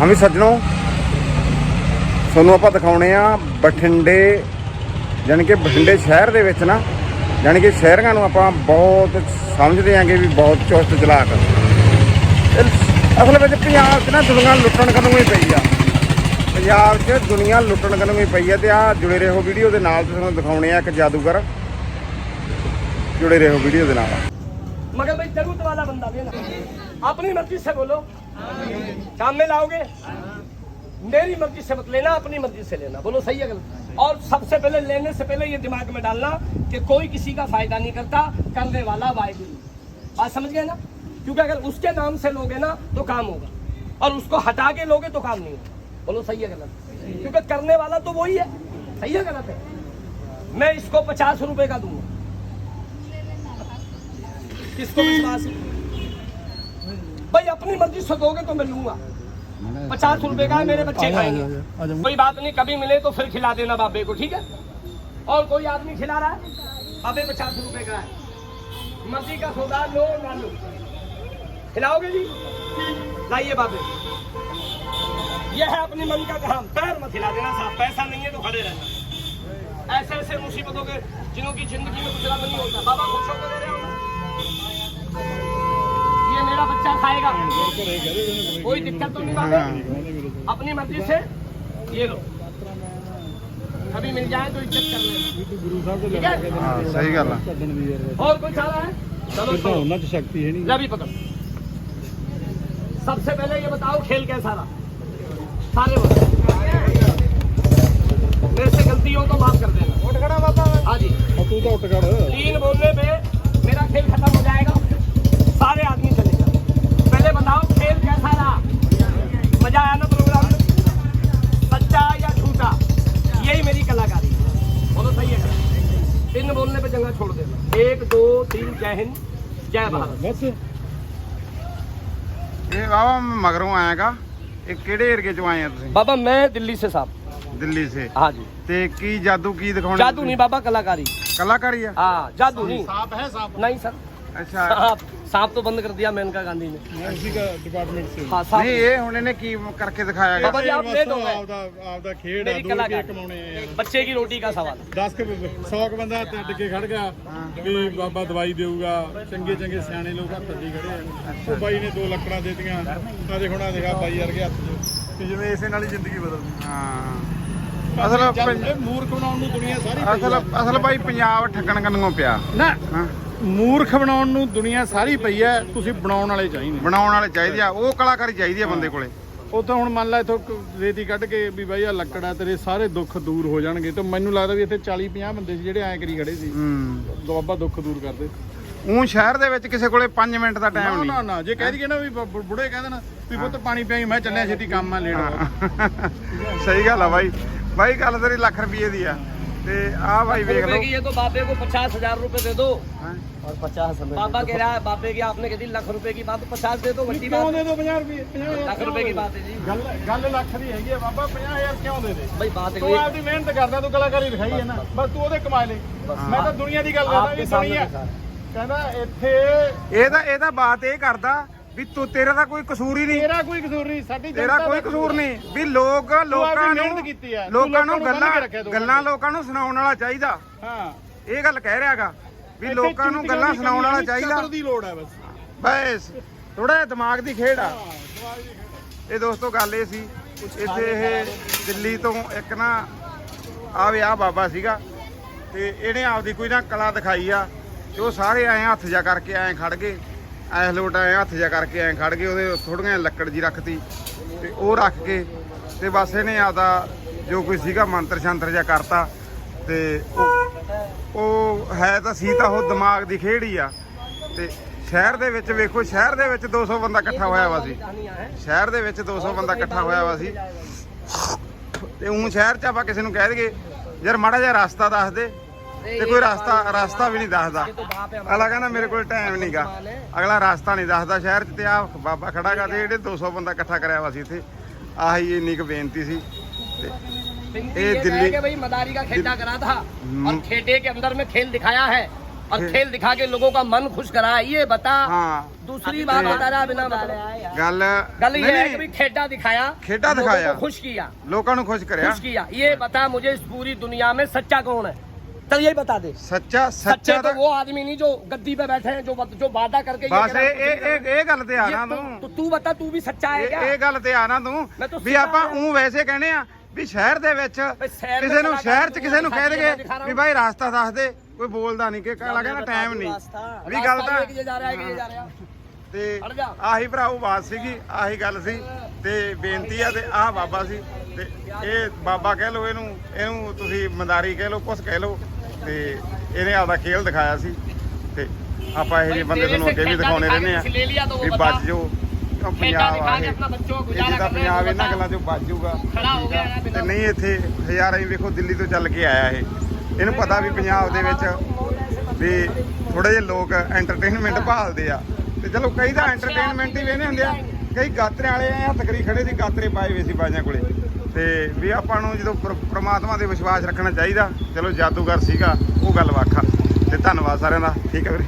ਹਾਂ ਵੀ ਸੱਜਣੋ, ਤੁਹਾਨੂੰ ਆਪਾਂ ਦਿਖਾਉਣੇ ਆ ਬਠਿੰਡੇ ਯਾਨੀ ਕਿ ਬਠਿੰਡੇ ਸ਼ਹਿਰ ਦੇ ਵਿੱਚ ਨਾ ਯਾਨੀ ਕਿ ਸ਼ਹਿਰਾਂ ਨੂੰ ਆਪਾਂ ਬਹੁਤ ਸਮਝਦੇ ਆਂਗੇ ਵੀ ਬਹੁਤ ਚੁਸਤ ਚਲਾਕ ਅਸਲ ਵਿੱਚ ਪੰਜਾਬ 'ਚ ਨਾ ਦੁਨੀਆ ਲੁੱਟਣ ਕਦੋਂ ਹੀ ਪਈ ਆ। ਪੰਜਾਬ 'ਚ ਦੁਨੀਆ ਲੁੱਟਣ ਕਦੋਂ ਹੀ ਪਈ ਆ ਤੇ ਆ ਜੁੜੇ ਰਹੋ ਵੀਡੀਓ ਦੇ ਨਾਲ ਤੁਹਾਨੂੰ ਦਿਖਾਉਣੇ ਆ ਇੱਕ ਜਾਦੂਗਰ। ਜੁੜੇ ਰਹੋ ਵੀਡੀਓ ਦੇ ਨਾਲ। ਮਗਰ ਬਈ ਜ਼ਰੂਰਤ ਵਾਲਾ ਬੰਦਾ ਵੀ ਆਪਣੀ ਮਰਜ਼ੀ ਸੇ ਬੋਲੋ। काम में लाओगे? मेरी मर्ज़ी से मत लेना, अपनी मर्ज़ी से लेना। बोलो सही है गलत? और सबसे पहले, लेने से पहले ये दिमाग में डालना कि कोई किसी का फ़ायदा नहीं करता, करने वाला वाहिगुरु बात समझ गए ना? क्योंकि अगर उसके नाम से लोगे ना तो काम होगा। और उसको हटा के लोगे तो काम नहीं होगा। बोलो सही है गलत? क्योंकि करने वाला तो वही है। सही है गलत है? मैं इसको पचास रुपए का दूँगा। किसको विश्वास है? भाई अपनी मर्ज़ी से दोगे तो मैं लूँगा। पचास रुपए का है मेरे बच्चे खाएँगे। कोई बात नहीं कभी मिले तो फिर खिला देना बाबे को ठीक है? और कोई आदमी खिला रहा है? बाबे पचास रुपए का है। मर्ज़ी का सौदा लो ना लो। खिलाओगे जी? लाइए बाबे। यह है अपनी मन का काम। पैर मत हिला देना साहब पैसा नहीं है तो खड़े रहना। ऐसे ऐसे मुसीबतों के जिनों की ज़िंदगी में गुजरा नहीं होता। बाबा खुश होकर दे रहे हो ये मेरा बच्चा खाएगा। कोई दिक्कत तो नहीं बात हाँ। अपनी मर्ज़ी से ये लो। कभी मिल जाए तो इज़्ज़त कर लेना हाँ, सही गल और कुछ आ रहा है? चलो होना तो शक्ति है नहीं। रवि पकड़। सबसे पहले ये बताओ खेल कैसा रहा? सारे मेरे से गलती हो तो माफ़ कर देना। उठ बाबा। हाँ जी। तू तो उठ तीन बोलने पे मेरा खेल खत्म हो जाएगा। बोलने पे जंगा छोड़ देना एक दो तीन जय हिंद जय भारत ਬਸ ਇਹ ਵਾਵਾ ਮਗਰੋਂ ਆਏਗਾ ਇਹ ਕਿਹੜੇ ਏਰੀਏ ਚੋਂ ਆਏ ਆ ਤੁਸੀਂ बाबा मैं दिल्ली से साहब ਦਿੱਲੀ ਸੇ हाँ जी ਤੇ ਕੀ ਜਾਦੂ ਕੀ ਦਿਖਾਉਣਾ जादू नहीं बाबा कलाकारी ਕਲਾਕਾਰੀ ਆ हाँ जादू नहीं ਸਾਪ ਹੈ ਸਾਪ नहीं सर ਅੱਛਾ सांप सांप तो बंद कर दिया मेनका गांधी ने ਐਸੀ ਦਾ ਡਿਪਾਰਟਮੈਂਟ ਸੇ हाँ ਨਹੀਂ सांप ਇਹ ਹੁਣ ਇਹਨੇ ਕੀ ਕਰਕੇ ਦਿਖਾਇਆਗਾ ਬਾਬਾ ਜੀ, ਆਪ ਬਸ ਲੈ ਦੋ ਮੈਂ। ਆਪਦਾ ਆਪਦਾ ਖੇਡ ਆ मेरी ਦੋ ਰੁਪਏ कलाकारी ਕਮਾਉਣੇ ਆ बच्चे की रोटी का सवाल 10 ਕੁ 100 ਕੁ ਬੰਦਾ ਤੇ ਅੱਡ ਕੇ ਖੜ ਗਿਆ ਵੀ ਬਾਬਾ ਦਵਾਈ ਦੇਊਗਾ ਚੰਗੇ ਚੰਗੇ ਸਿਆਣੇ ਲੋਕ ਹੱਥ ਅੱਡੀ ਖੜੇ ਆ ਉਹ ਬਾਈ ਨੇ ਦੋ ਲੱਕੜਾਂ ਦੇ ਦਿੱਤੀਆਂ ਆ ਦੇਖ ਹੁਣ ਆ ਦੇਖਾ ਬਾਈ ਵਰਗੇ ਹੱਥ 'ਚ ਕਿ ਜਿਵੇਂ ਇਸੇ ਨਾਲ ਹੀ ਜ਼ਿੰਦਗੀ ਬਦਲਦੀ ਹਾਂ ਅਸਲ ਚੱਲ, ਪੰਜ- ਇਹ ਮੂਰਖ ਬਣਾਉਣ ਨੂੰ ਦੁਨੀਆ ਸਾਰੀ ਪਈ ਅਸਲ ਆ। ਅਸਲ ਭਾਈ ਪੰਜਾਬ ਠੱਗਣ ਕੰਨੋਂ ਪਿਆ ਨਾ ਹਾਂ ਮੂਰਖ ਬਣਾਉਣ ਨੂੰ ਦੁਨੀਆ ਸਾਰੀ ਪਈ ਹੈ ਤੁਸੀਂ ਬਣਾਉਣ ਵਾਲੇ ਚਾਹੀਦੇ ਬਣਾਉਣ ਵਾਲੇ ਚਾਹੀਦੇ ਆ ਉਹ ਕਲਾਕਾਰੀ ਚਾਹੀਦੀ ਆ ਬੰਦੇ ਕੋਲੇ। ਉਹ ਤਾਂ ਹੁਣ ਮੰਨ ਲੈ ਇਥੋਂ ਰੇਤੀ ਕੱਢ ਕੇ ਵੀ ਬਾਈ ਆ ਲੱਕੜਾ ਤੇਰੇ ਸਾਰੇ ਦੁੱਖ ਦੂਰ ਹੋ ਜਾਣਗੇ। ਤੇ ਮੈਨੂੰ ਲੱਗਦਾ ਵੀ ਇੱਥੇ 40 50 ਬੰਦੇ ਸੀ ਜਿਹੜੇ ਐਂ ਕਰੀ ਖੜੇ ਸੀ। ਹੂੰ। ਬਾਬਾ ਦੁੱਖ ਦੂਰ ਕਰਦੇ। ਉਹ ਸ਼ਹਿਰ ਦੇ ਵਿੱਚ ਕਿਸੇ ਕੋਲੇ 5 ਮਿੰਟ ਦਾ ਨਾ ਟਾਈਮ ਨਾ ਨਹੀਂ। ਨਾ ਜੇ ਕਹਿ ਦਈਏ ਨਾ ਵੀ ਬ- ਬੁੜੇ ਕਹਿ ਦੇਣ ਵੀ ਪੁੱਤ ਪਾਣੀ ਪਿਆਈ ਮੈਂ ਚੱਲਿਆ ਛੇਤੀ ਕੰਮ ਆ ਲੈਣਾ ਸਹੀ ਗੱਲ ਆ ਬਾਈ। ਬਾਈ ਗੱਲ ਤੇਰੀ ਲੱਖ ਰੁਪਏ ਦੀ ਆ। ਤੇ ਆ ਭਾਈ ਵੇਖ रुपए ਲਓ की ये तो बाबे को पचास हजार रूपए दे दो ਹੈਂ? और पचास बाबा कह रहा है बाबे की आपने कह दी लाख रुपए की बात पचास दे दो बड़ी ਕਿਉਂ बात ਦੇ ਦੋ 50 ਰੁਪਏ 50 लाख रुपए की बात है जी ਗੱਲ ਗੱਲ ਲੱਖ ਦੀ ਹੈਗੀ ਆ ਬਾਬਾ 50000 ਕਿਉਂ ਦੇ ਦੇ भाई बात है ਤੂੰ ਆਪਦੀ ਮਿਹਨਤ ਕਰਦਾ ਤੂੰ ਕਲਾਕਾਰੀ ਦਿਖਾਈ ਹੈ ਨਾ ਬਸ ਤੂੰ ਉਹਦੇ ਕਮਾ ਲੈ ਮੈਂ ਤਾਂ ਦੁਨੀਆ ਦੀ ਗੱਲ ਕਰਦਾ आपके ਵੀ सामने ਦੁਨੀਆ दिखा है। ਕਹਿੰਦਾ ਇੱਥੇ ਇਹਦਾ ਇਹਦਾ ਬਾਤ ਇਹ ਕਰਦਾ ਵੀ ਤੂੰ ਤੇਰਾ ਤਾਂ ਕੋਈ ਕਸੂਰ ਹੀ ਨਹੀਂ। ਤੇਰਾ ਕੋਈ ਕਸੂਰ ਨਹੀਂ ਸਾਡੀ ਤੇਰਾ ਜਨਤਾ ਕੋਈ ਦਾ ਕਸੂਰ ਨਹੀਂ। ਵੀ ਲੋਕ ਲੋਕਾਂ ਮਿਹਨਤ ਨੂੰ ਕੀਤੀ ਆ। ਤੂੰ ਲੋਕਾਂ ਨੂੰ ਲੋਕਾਂ ਨੂੰ ਗੱਲਾਂ ਬੰਨ੍ਹ ਕੇ ਰੱਖਿਆ ਤੂੰ। ਗੱਲਾਂ ਲੋਕਾਂ ਨੂੰ ਸੁਣਾਉਣ ਵਾਲਾ ਚਾਹੀਦਾ। ਹਾਂ। ਇਹ ਗੱਲ ਕਹਿ ਰਿਹਾਗਾ ਵੀ ਇੱਥੇ ਲੋਕਾਂ ਨੂੰ ਗੱਲਾਂ ਦੀ ਸੁਣਾਉਣ ਵਾਲਾ ਕਮੀ ਚਾਹੀਦਾ। ਚਤਰ ਦੀ ਲੋੜ ਹੈ ਬਸ। ਬਸ। ਥੋੜਾ ਜਿਹਾ ਦਿਮਾਗ ਦੀ ਖੇਡ ਆ। ਇਹ ਦੋਸਤੋ ਗੱਲ ਇਹ ਸੀ ਇੱਥੇ ਇਹ ਦਿੱਲੀ ਤੋਂ ਇੱਕ ਨਾ ਆ ਵੀ ਆ ਬਾਬਾ ਸੀਗਾ। ਤੇ ਇਹਨੇ ਆਪਦੀ ਕੋਈ ਨਾ ਕਲਾ ਦਿਖਾਈ ਆ ਤੇ ਉਹ ਸਾਰੇ ਐਂ ਹੱਥ ਜਾ ਕਰਕੇ ਐਂ ਖੜ ਗਏ। ਐਸ ਲੋਟ ਐ ਹੱਥ ਜਾ ਕਰਕੇ ਐ ਖੜ ਗਏ, ਉਹਦੇ ਥੋੜੀਆਂ ਲੱਕੜ ਜੀ ਰੱਖਤੀ ਤੇ ਉਹ ਰੱਖ ਕੇ ਤੇ ਬਸ ਇਹਨੇ ਆਦਾ ਜੋ ਕੋਈ ਸੀਗਾ ਮੰਤਰ ਸ਼ੰਤਰ ਜਾ ਕਰਤਾ ਤੇ ਉਹ ਹੈ ਤਾਂ ਸੀ ਤਾਂ ਉਹ ਦਿਮਾਗ ਦੀ ਖੇਡ ਹੀ ਆ। ਤੇ ਸ਼ਹਿਰ ਦੇ ਵਿੱਚ ਵੇਖੋ, ਸ਼ਹਿਰ ਦੇ ਵਿੱਚ 200 ਬੰਦਾ ਇਕੱਠਾ ਹੋਇਆ ਵਾ ਸੀ। ਸ਼ਹਿਰ ਦੇ ਵਿੱਚ 200 ਬੰਦਾ ਇਕੱਠਾ ਹੋਇਆ ਵਾ ਸੀ। ਤੇ ਉਹ ਸ਼ਹਿਰ 'ਚ ਆਪਾਂ ਕਿਸੇ ਨੂੰ ਕਹਿ ਦਈਏ, ਯਾਰ ਮਾੜਾ ਜਿਹਾ ਰਸਤਾ ਦੱਸ ਦੇ। ਤੇ ਕੋਈ ਰਸਤਾ ਰਸਤਾ ਵੀ ਨਹੀਂ ਦੱਸਦਾ ये तो बाप है ਅਗਲਾ ਕਹਿੰਦਾ ਮੇਰੇ ਕੋਲ ਟਾਈਮ ਨਹੀਂਗਾ ਅਗਲਾ ਰਸਤਾ ਨਹੀਂ ਦੱਸਦਾ ਸ਼ਹਿਰ 'ਚ ਤੇ ਆ ਬਾਬਾ ਖੜਾਗਾ ਤੇ ਜਿਹੜੇ 200 ਬੰਦਾ ਇਕੱਠਾ ਕਰਿਆ ਵਾ ਸੀ ਇੱਥੇ ਆਹੀ ਇੰਨੀ ਕੁ ਬੇਨਤੀ ਸੀ ਤੇ बिनती ये ये है दिल्ली- कि भाई मदारी का खेडा करा था और हम्म। खेडे के अंदर में खेल दिखाया है और खेल दिखा के लोगों का मन खुश करा ये बता ਹਾਂ दूसरी बात बता रहा बिना मतलब ਗੱਲ गल ये नहीं, है नहीं, कि भाई खेडा दिखाया खेडा लोगों दिखाया। को खुश किया ਲੋਕਾਂ ਨੂੰ ਖੁਸ਼ ਕਰਿਆ खुश किया ये बता मुझे इस पूरी दुनिया में सच्चा कौन है चल यही बता दे ਸੱਚਾ सच्चे ਸੱਚਾ तो ਤਾਂ वो आदमी नहीं जो गद्दी पे बैठे हैं जो जो वादा करके ये ਬਸ कह रहा ਇਹ है, ਇਹ ਇਹ- ਇਹ ਗੱਲ ਤੇ ਆ ये ਨਾ तू- ਤੂੰ तो तू बता तू भी सच्चा है ਇਹ क्या ਇਹ ਗੱਲ ਤੇ ਆ ਨਾ ਤੂੰ ਮੈਂ ਤਾਂ ਵੀ ਸਿੱਧਾ ਆਪਾਂ ਆ। ਉਹ ਵੈਸੇ ਕਹਿੰਦੇ ਆ ਵੀ ਸ਼ਹਿਰ ਦੇ ਵਿੱਚ ਵੀ ਸ਼ਹਿਰ ਕਿਸੇ ਨੂੰ ਵਿੱਚ ਸ਼ਹਿਰ 'ਚ ਕਿਸੇ ਨੂੰ ਕਹਿ ਦਿਖਾ ਦੇਗੇ ਦਿਖਾ ਰਹਾ ਵੀ ਹੂੰ। ਭਾਈ ਰਾਸਤਾ ਦੱਸ ਦੇ ਕੋਈ ਬੋਲਦਾ ਨਹੀਂ ਕਿ ਕਾਲਾ ਕਹਿੰਦਾ ਟਾਈਮ ਨਹੀਂ ਵੀ ਗੱਲ रास्ता ਤਾਂ ये कि ये जा रहा है कि ये जा रहा है ਤੇ ਹਟ ਜਾ। ਆਹੀ ਭਰਾਓ ਬਾਤ ਸੀਗੀ ਆਹੀ ਗੱਲ ਸੀ ਤੇ ਬੇਨਤੀ ਆ ਤੇ ਆਹ ਬਾਬਾ ਸੀ ਤੇ ਇਹ ਬਾਬਾ ਕਹਿ ਲਓ ਇਹਨੂੰ ਇਹਨੂੰ ਤੁਸੀਂ ਮੰਦਾਰੀ ਕਹਿ ਲਓ ਕੁਛ ਕਹਿ ਲਓ ਤੇ ਇਹਨੇ ਆਪਦਾ ਖੇਲ ਦਿਖਾਇਆ ਸੀ ਤੇ ਆਪਾਂ ਇਹ ਜਿਹੇ ਬੰਦੇ ਤੁਹਾਨੂੰ ਅੱਗੇ ਵੀ ਦਿਖਾਉਣੇ ਰਹਿੰਦੇ ਆ ਵੀ ਬਚ ਜੋ ਪੰਜਾਬ ਆਏ ਜਿਹਦਾ ਪੰਜਾਬ ਇਹਨਾਂ ਗੱਲਾਂ ਚੋਂ ਬਚ ਜਾਊਗਾ ਤੇ ਨਹੀਂ ਇੱਥੇ ਹਜ਼ਾਰਾਂ ਹੀ ਵੇਖੋ ਦਿੱਲੀ ਤੋਂ ਚੱਲ ਕੇ ਆਇਆ ਇਹ। ਇਹਨੂੰ ਪਤਾ ਵੀ ਪੰਜਾਬ ਦੇ ਵਿੱਚ ਵੀ ਥੋੜੇ ਜਿਹੇ ਲੋਕ ਐਂਟਰਟੇਨਮੈਂਟ ਭਾਲਦੇ ਆ। ਤੇ ਚਲੋ ਕਈ ਤਾਂ ਐਂਟਰਟੇਨਮੈਂਟ ਹੀ ਵੇਨੇ ਹੁੰਦੇ ਆ। ਕਈ ਗਾਤਰੇ ਵਾਲੇ ਆ ਤਕਰੀ ਖੜੇ ਸੀ ਗਾਤਰੇ ਪਾਏ ਹੋਏ ਸੀ ਬਾਜਾਂ ਕੋਲੇ। ਤੇ ਵੀ ਆਪਾਂ ਨੂੰ ਜਦੋਂ ਪ੍ਰਮਾਤਮਾ ਤੇ ਵਿਸ਼ਵਾਸ ਰੱਖਣਾ ਚਾਹੀਦਾ, ਚਲੋ ਜਾਦੂਗਰ ਸੀਗਾ, ਉਹ ਗੱਲ ਵੱਖ ਆ। ਤੇ ਧੰਨਵਾਦ ਸਾਰਿਆਂ ਦਾ, ਠੀਕ ਹੈ ਵੀਰੇ?